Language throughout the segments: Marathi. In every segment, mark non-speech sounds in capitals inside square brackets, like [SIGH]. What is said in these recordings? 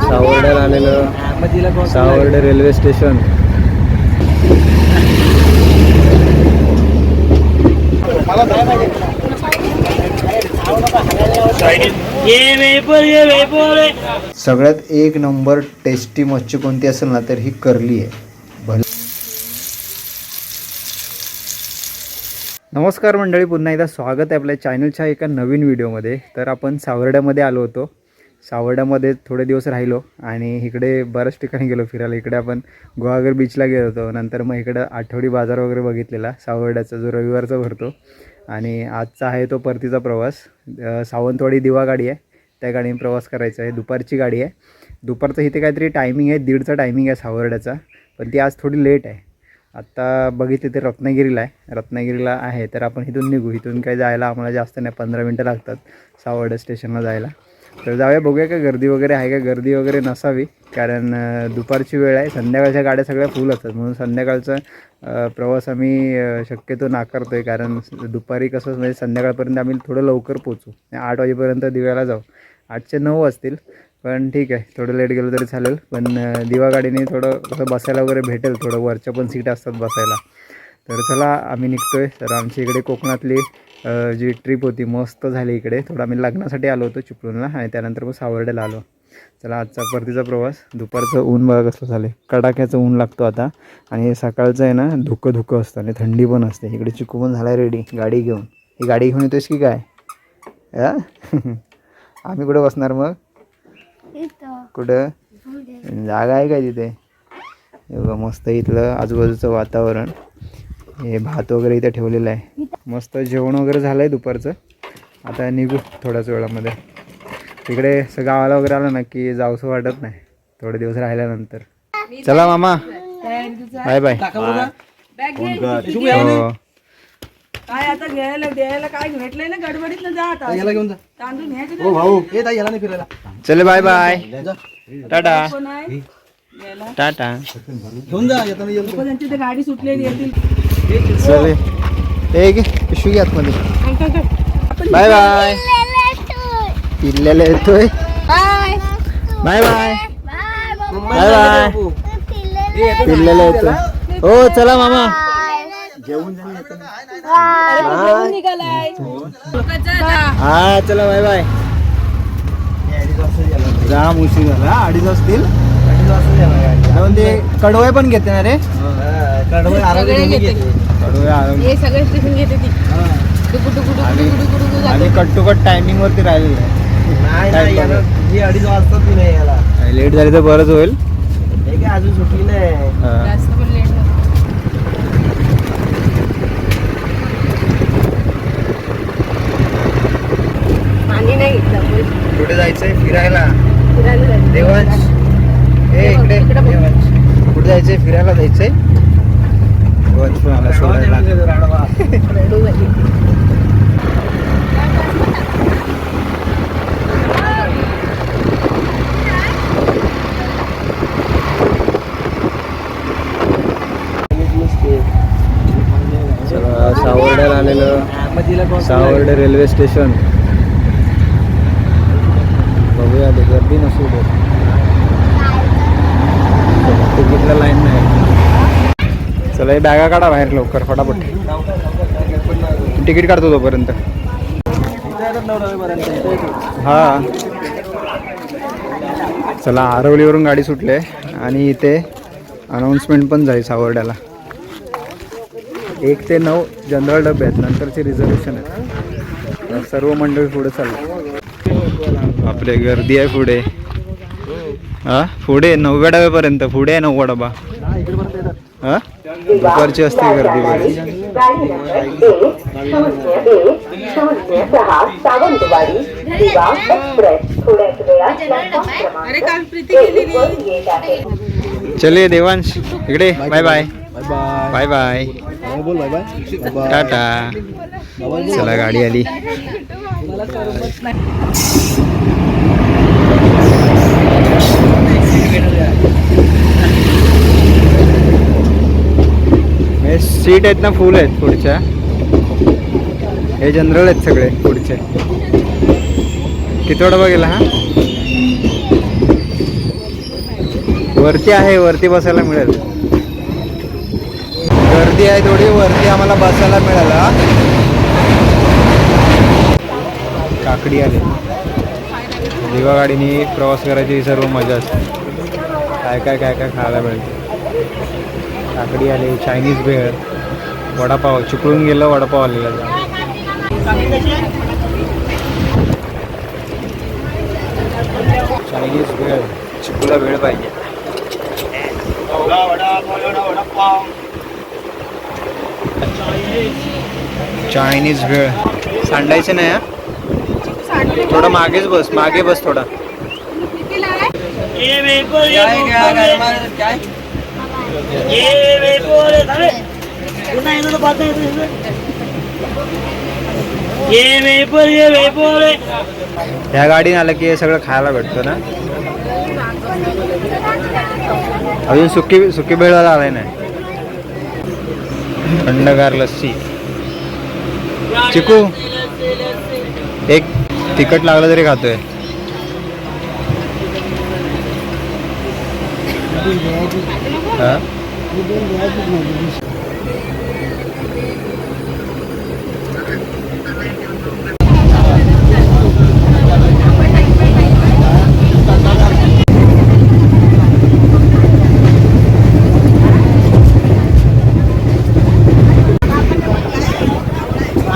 सावर्ड्याला आलेलं सावर्डे रेल्वे स्टेशन. सगळ्यात एक नंबर टेस्टी मच्छी कोणती असेल ना तर ही करली आहे. भले नमस्कार मंडळी पुन्हा एकदा स्वागत आहे आपल्या चॅनलच्या एका नवीन व्हिडिओमध्ये तर आपण सावर्ड्यामध्ये आलो होतो. सावर्ड्यामध्ये थोडे दिवस राहिलो आणि इकडे बऱ्याच ठिकाणी गेलो फिरायला. इकडे आपण गोवागर बीचला गेलो होतो. नंतर मग इकडं आठवडी बाजार वगैरे बघितलेला. सावर्ड्याचा जो रविवारचा भरतो. आणि आजचा आहे तो परतीचा प्रवास. सावंतवाडी दिवा गाडी आहे. त्या गाडीने प्रवास करायचा आहे. दुपारची गाडी आहे. दुपारचं इथे काहीतरी टायमिंग आहे. दीडचा टायमिंग आहे सावर्ड्याचा पण ती आज थोडी लेट आहे. आत्ता बघितले ते रत्नागिरीला आहे. रत्नागिरीला आहे. तर आपण इथून निघू. इथून काही जायला आम्हाला जास्त नाही. पंधरा मिनटं लागतात सावर्डा स्टेशनला जायला. तर जाऊया बघूया का गर्दी वगैरे आहे का? गर्दी वगैरे नसावी कारण दुपारची वेळ आहे. संध्याकाळच्या गाड्या सगळ्या फुल असतात. म्हणून संध्याकाळचा प्रवास आम्ही शक्यतो नाकारतो आहे कारण दुपारी कसं म्हणजे संध्याकाळपर्यंत आम्ही थोडं लवकर पोचू आठ वाजेपर्यंत दिव्याला जाऊ. आठचे नऊ असतील पण ठीक आहे. थोडं लेट गेलो तरी चालेल. पण दिवा गाडीने थोडं कसं बसायला वगैरे भेटेल. थोडं वरच्या पण सीट असतात बसायला. तर चला आम्ही निघतोय. तर आमच्या इकडे कोकणातली जी ट्रिप होती मस्त झाली इकडे. थोडं आम्ही लग्नासाठी आलो होतो चिपळूणला आणि त्यानंतर मग सावर्ड्याला आलो. चला आजचा परतीचा प्रवास. दुपारचं ऊन बघा कसं झालं कडाक्याचं ऊन लागतो आता. आणि सकाळचं आहे ना धुकं धुकं असतं आणि थंडी पण असते. इकडे चिकू पण झाला रेडी गाडी घेऊन. ही गाडी घेऊन येतोयस की काय? [LAUGHS] आम्ही कुठं बसणार मग? कुठं? जागा आहे काय तिथे? बघा मस्त इथलं आजूबाजूचं वातावरण. हे भात वगैरे इथे ठेवलेलं आहे. मस्त जेवण वगैरे झालं आहे दुपारचं. आता निघू थोड्याच वेळामध्ये. तिकडे गावाला वगैरे आलं ना की जाऊसं वाटत नाही. थोडे दिवस राहिल्यानंतर. चला मामा. Bye bye. हो. काय आता घ्यायला द्यायला काय भेटलंय ना? गडबडीत ना जा आता. याला घेऊन जा. तांदूळ न्यायचे हो चले बाय बाय टाटा. कोण आहे? घ्यायला टाटा. घेऊन जा त्यांची ते गाडी सुटलेली येतील. चले. हे घे पिशवी घे आतमध्ये. Bye bye. पिल्ल्याला येतोय. बाय. Bye bye. बाय पिल्ल्याला येतोय. हो चला मामा. हा चला बाय बाय. जाम उशीर झाला. हा, अडीच वाजतील. ते कडवे पण घेते ना रे? कडवळ आरोग्य. कडवे आराम- हे सगळे स्टेशन घेते ती. डुकू डुकू डुकू आणि डुकू डुकू डुकू आणि कट टू कट टायमिंग वरती राहिलेलं. ही अडीच वाजता लेट झाली तर बरंच होईल. हे काय अजून सुटली नाही हा. जास्त पण लेट पाणी नाही घेतलं कुठे जायचंय फिरायला फिरायला जायचं. देवांश हे इकडे इकडे बघ. देवांश कुठे जायचंय फिरायला जायचंय देवांश पण आला सोडायला रडू झाली. चला सावर्ड्याला आलेलं सावर्डे रेल्वे स्टेशन. बघूया ते गर्दी नसू दे. तिकीटला लाईन नाही. चला हे बॅगा काढा बाहेर लवकर फटाफट. तिकीट काढतो तोपर्यंत. हा. चला आरवलीवरून गाडी सुटले आणि इथे अनाऊन्समेंट पण जाईल सावर्ड्याला. एक ते नऊ जनरल डबे आहेत. नंतरचे रिझर्वेशन आहेत. सर्व मंडळी पुढे चालले आपले गर्दी आहे पुढे. हा? पुढे नवव्या डब्यापर्यंत. पुढे आहे नववा डबा. हा? दुपारची असते गर्दी चले देवांश इकडे. बाय बाय बाय बाय बोल बाय बाय टाटा. चला गाडी आली. हे सीट आहेत ना फुल आहेत पुढच्या. हे जनरल आहेत सगळे पुढचे. किती डबा गेला हा? वरती आहे वरती बसायला मिळेल. गर्दी आहे थोडी वरती आम्हाला बसायला मिळाला. काकडी आले. दिवा गाडीने प्रवास करायची सर्व मजा असते. काय काय काय काय खायला मिळते. काकडी आले चायनीज भेळ वडापाव चिपळून गेलं वडापाव आलेला. चायनीज भेळ चिपळूला वेळ पाहिजे. चायनीज भेळ सांडायचं नाही हा? थोडं मागेच बस मागे बस थोडा. ह्या गाडीने आलं की हे सगळं खायला भेटतं ना? अजून सुकी सुकी भेळवाला आलाय नाही. थंडगार लस्सी चिकू एक तिखट लागलं तरी खातोय हा?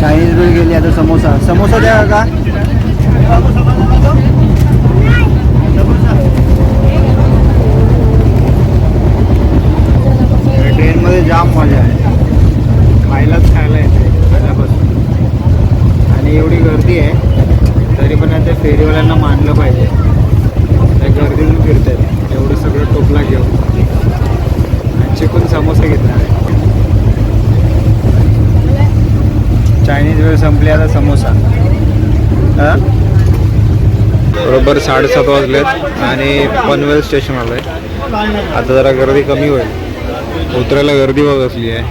चायनीज बिल गेली आता समोसा. समोसा द्या का? ट्रेनमध्ये जाम मजा आहे. खायलाच खायला येते पहिल्यापासून आणि एवढी गर्दी आहे तरी पण आता फेरीवाल्यांना मानलं पाहिजे. त्या गर्दीतून फिरतात एवढं सगळं टोपला घेऊन. चिकून समोसा घेतला. आहे चायनीज वेळ संपली आता समोसा. हा? बरोबर साडेसात वाजलेत आणि पनवेल स्टेशन आलं आहे आता जरा गर्दी कमी होईल. उतरायला गर्दी बघ असली आहे.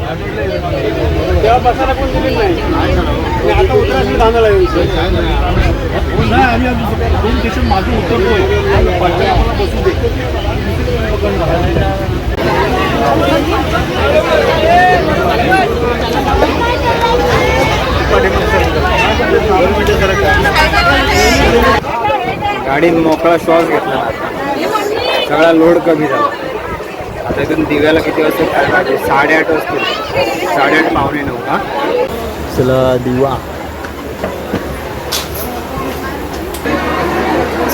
गाडी मोकळा श्वास घेतला. आता सगळा लोड कमी झाला. आता इथून दिव्याला किती वाजता काय पाहिजे? साडेआठ वाजतील. साडेआठ पावणे नऊ का चला दिवा.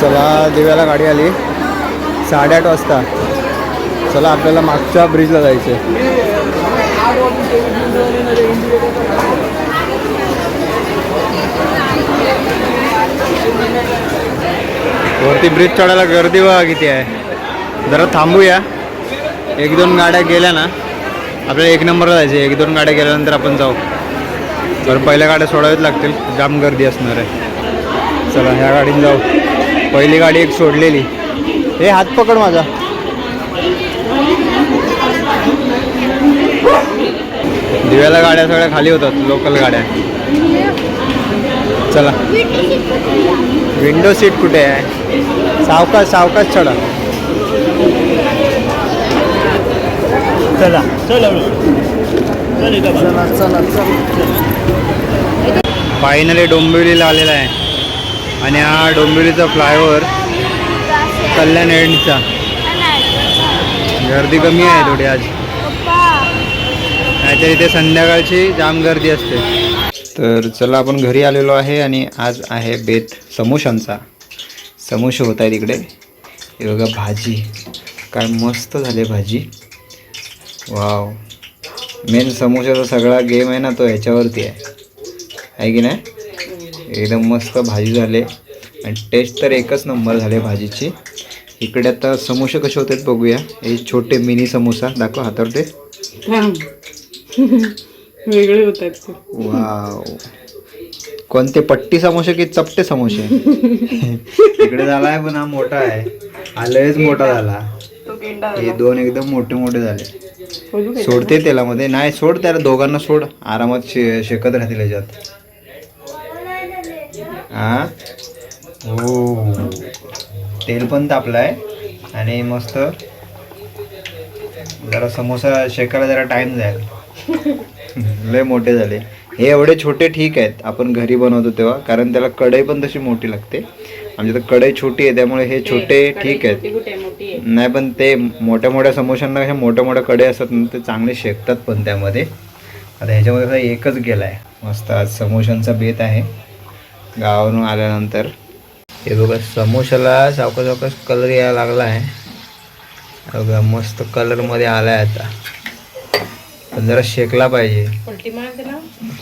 चला दिव्याला गाडी आली. साडेआठ वाजता. चला आपल्याला मागच्या ब्रिजला जायचं वरती ब्रिज चढायला गर्दी बघा किती आहे. जरा थांबूया. एक दोन गाड्या गेल्या ना आपल्याला एक नंबरला जायचं एक दोन गाड्या गेल्यानंतर आपण जाऊ. बरं पहिल्या गाड्या सोडाव्याच लागतील. जाम गर्दी असणार आहे. चला ह्या गाडीने जाऊ. पहिली गाडी एक सोडलेली. हे हात पकड माझा. दिव्याला गाड्या सगळ्या खाली होतात लोकल गाड्या. चला. विंडो सीट कुठे आहे? सावकाश सावकाश चढा. चला. फायनली डोंबिवलीला आलेला आहे. आणि हा डोंबिवलीचा फ्लायओव्हर कल्याण एंडचा. गर्दी कमी आहे थोडी आज. नाहीतर इथे संध्याकाळची जाम गर्दी असते. तर चला आपण घरी आलेलो आहे आणि आज आहे बेत समोशांचा. समोसे होत आहेत इकडे. हे बघा भाजी. काय मस्त झाले भाजी. वाव. मेन समोशाचा सगळा गेम आहे ना तो ह्याच्यावरती आहे. आहे की नाही? एकदम मस्त भाजी झाले. आणि टेस्ट तर एकच नंबर झाले भाजीची. इकडे आता समोसे कसे होते बघूया. हे छोटे मिनी समोसा. दाखव हातावर ते [LAUGHS] वेगळे होत आहेत वाव. कोणते? पट्टी समोसे की चपटे समोसे? इकडे झालाय पण हा मोठा आहे. हा लयच मोठा झाला. तो गेंडा हे दोन एकदम मोठे मोठे झाले. बोलू काय? सोडते तेलामध्ये. नाही सोड त्याला. दोघांना सोड. आरामात शे शेकत राहतील याच्यात. हा हो तेल पण तापलाय. आणि मस्त. जरा समोसा शेकायला जरा टाइम जाईल. [LAUGHS] [LAUGHS] लय मोठे झाले. हे एवढे छोटे ठीक आहेत. आपण घरी बनवतो तेव्हा कारण त्याला कढई पण तशी मोठी लागते. आमच्या तर कढई छोटी आहे त्यामुळे हे छोटे ठीक आहेत. नाही पण ते मोठ्या मोठ्या समोशांना कशा मोठ्या मोठ्या कडे असतात ना ते चांगले शेकतात पण त्यामध्ये. आता ह्याच्यामध्ये एकच गेला आहे मस्त आज समोशांचा बेत आहे. गावावरून आल्यानंतर. हे बघा समोशाला सावकाश सावकाश कलर यायला लागला आहे बघा मस्त कलरमध्ये आला आहे आता. पण जरा शेकला पाहिजे. पलटी मारा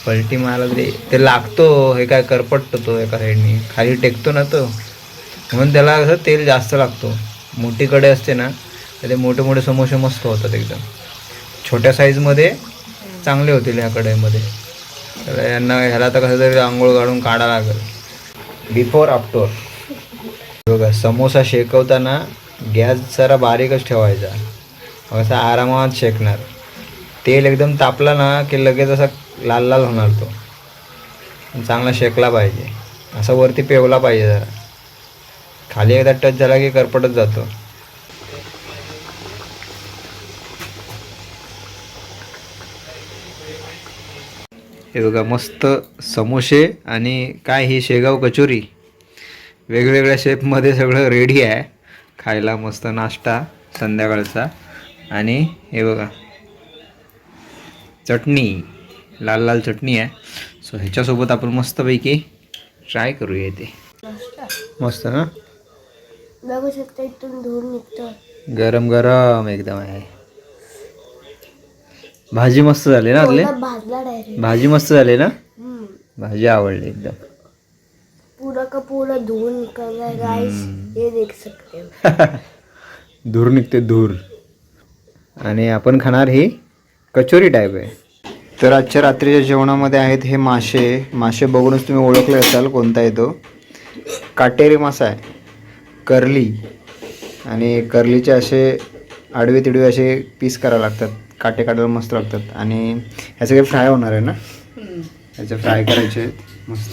पलटी मारला तरी ते लागतो हे काय करपटतो तो एका साईडनी. खाली टेकतो ना तो. म्हणून त्याला कसं तेल जास्त लागतो. मोठी कडे असते ना तर ते मोठे मोठे समोसे मस्त होतात एकदम. छोट्या साईजमध्ये चांगले होतील ह्या कढईमध्ये. तर यांना ह्याला आता कसं तरी आंघोळ काढून काढा लागेल. बिफोर आफ्टर बघा समोसा शेकवताना गॅस जरा बारीकच ठेवायचा. असा आरामात शेकणार. तेल एकदम तापला ना की लगेच असा लाल लाल होणार तो. चांगला शेकला पाहिजे. असा वरती पेवला पाहिजे जरा. खाली एकदा टच झाला की करपटच जातो. हे बघा मस्त समोसे आणि काय ही शेगाव कचोरी. वेगवेगळ्या शेपमध्ये सगळं रेडी आहे. खायला मस्त नाश्ता संध्याकाळचा. आणि हे बघा चटणी लाल लाल चटणी आहे. सो ह्याच्यासोबत आपण मस्तपैकी ट्राय करूया ते. मस्त. ना? बघू शकता इथून धूर निघतो. गरम गरम एकदम आहे. भाजी मस्त झाली ना आतले थोडा भाजला डायरेक्ट भाजी मस्त झाली ना? भाजी आवडली एकदम. पूरा का पूरा धूर निकल रहा है गाइस ये देख सकते हो. [LAUGHS] धूर निघते धूर. आणि आपण खाणार ही कचोरी टाईप आहे. तर आजच्या रात्रीच्या जेवणामध्ये आहेत हे मासे. मासे बघूनच तुम्ही ओळखले असाल कोणता येतो काटेरी मासा आहे. कर्ली. आणि कर्लीचे असे आडवे तिडवे असे पीस करावे लागतात. काटे काढायला मस्त लागतात. आणि ह्याचे काही फ्राय होणार आहे ना? ह्याचे फ्राय करायचे आहेत. मस्त.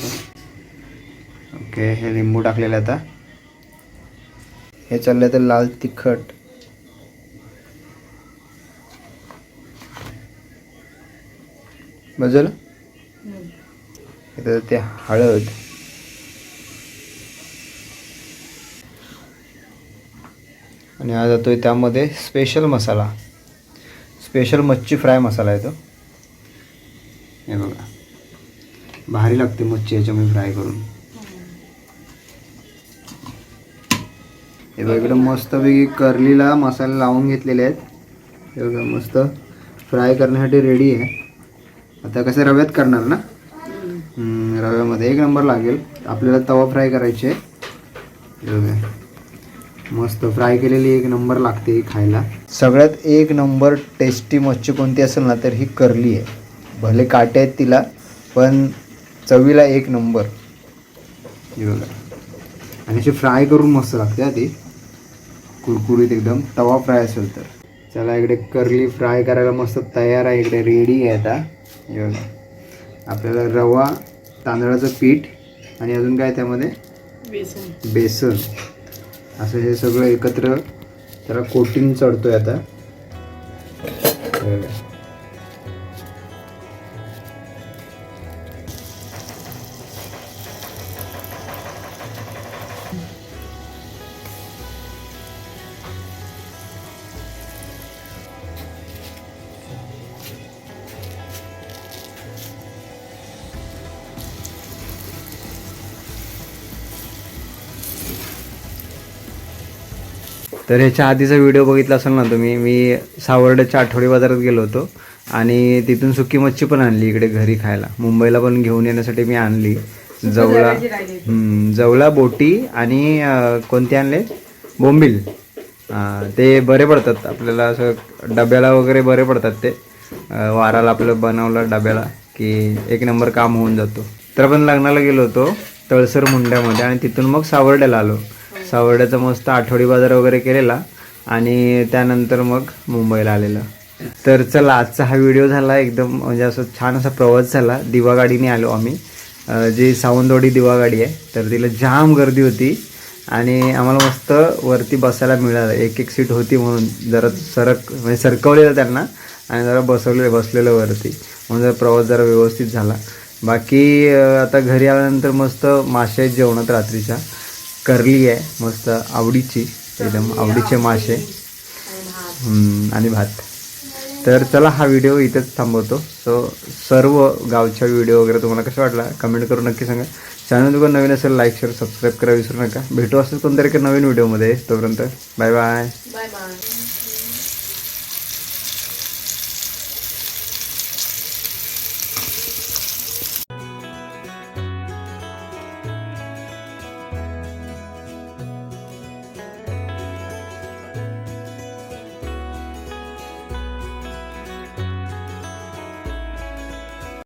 ओके हे लिंबू टाकलेलं आहे आता. हे चाललं तर लाल तिखट. बजल इथं ते हळद. आणि हा जातोय त्यामध्ये स्पेशल मसाला. स्पेशल मच्छी फ्राय मसाला आहे तो हे बघा. भारी लागते मच्छी याच्यामध्ये फ्राय करून. हे बघा इकडं मस्तपैकी कर्लीला मसाले लावून घेतलेले आहेत. हे बघा मस्त फ्राय करण्यासाठी रेडी आहे. आता कसं रव्यात करणार ना? रव्यामध्ये एक नंबर लागेल. आपल्याला तवा फ्राय करायचे हे मस्त फ्राय केलेली एक नंबर लागते ही खायला. सगळ्यात एक नंबर टेस्टी मच्छी कोणती असेल ना तर ही करली आहे. भले काटे आहेत तिला पण चवीला एक नंबर. हे बघा. आणि अशी फ्राय करून मस्त लागते ती. कुरकुरीत एकदम. तवा फ्राय असेल तर. चला इकडे करली फ्राय करायला मस्त तयार आहे. इकडे रेडी आहे आता. हे बघा. आपल्याला रवा तांदळाचं पीठ आणि अजून काय त्यामध्ये? बेसन. बेसन. असं हे सगळं एकत्र त्याला कोटिंग चढतोय आता. तर ह्याच्या आधीचा व्हिडिओ बघितला असेल ना तुम्ही मी सावर्ड्याच्या आठवडी बाजारात गेलो होतो. आणि तिथून सुकी मच्छी पण आणली इकडे घरी खायला. मुंबईला पण घेऊन येण्यासाठी मी आणली. जवळा जवळा बोटी आणि कोणते आणले? बोंबील. ते बरे पडतात. आपल्याला असं डब्याला वगैरे बरे पडतात ते. वाराला आपलं बनवलं डब्याला की एक नंबर काम होऊन जातो. तर आपण लग्नाला गेलो होतो तळसर मुंड्यामध्ये आणि तिथून मग सावर्ड्याला आलो. सावर्ड्याचा मस्त आठवडी बाजार वगैरे केलेला आणि त्यानंतर मग मुंबईला आलेलं. तर चला आजचा हा व्हिडिओ झाला एकदम म्हणजे असं छान असा प्रवास झाला. दिवागाडीने आलो आम्ही. जी सावंतवाडी दिवागाडी आहे तर तिला जाम गर्दी होती आणि आम्हाला मस्त वरती बसायला मिळालं. एक एक सीट होती म्हणून जरा सरक म्हणजे सरकवलेलं त्यांना आणि जरा बसवले बसलेलं वरती. म्हणून जरा प्रवास जरा व्यवस्थित झाला. बाकी आता घरी आल्यानंतर मस्त मासे जेवणात रात्रीच्या. करली आहे मस्त आवडीची एकदम आवडीचे मासे. आणि भात. तर चला हा व्हिडिओ इथेच थांबवतो. सो सर्व गावच्या व्हिडिओ वगैरे तुम्हाला कसा वाटला कमेंट करून नक्की सांगा. चॅनल तुम्हाला नवीन असेल लाईक शेअर सबस्क्राईब करा विसरू नका. भेटू असं कोणतरी एका नवीन व्हिडिओमध्ये. तोपर्यंत बाय बाय बाय बाय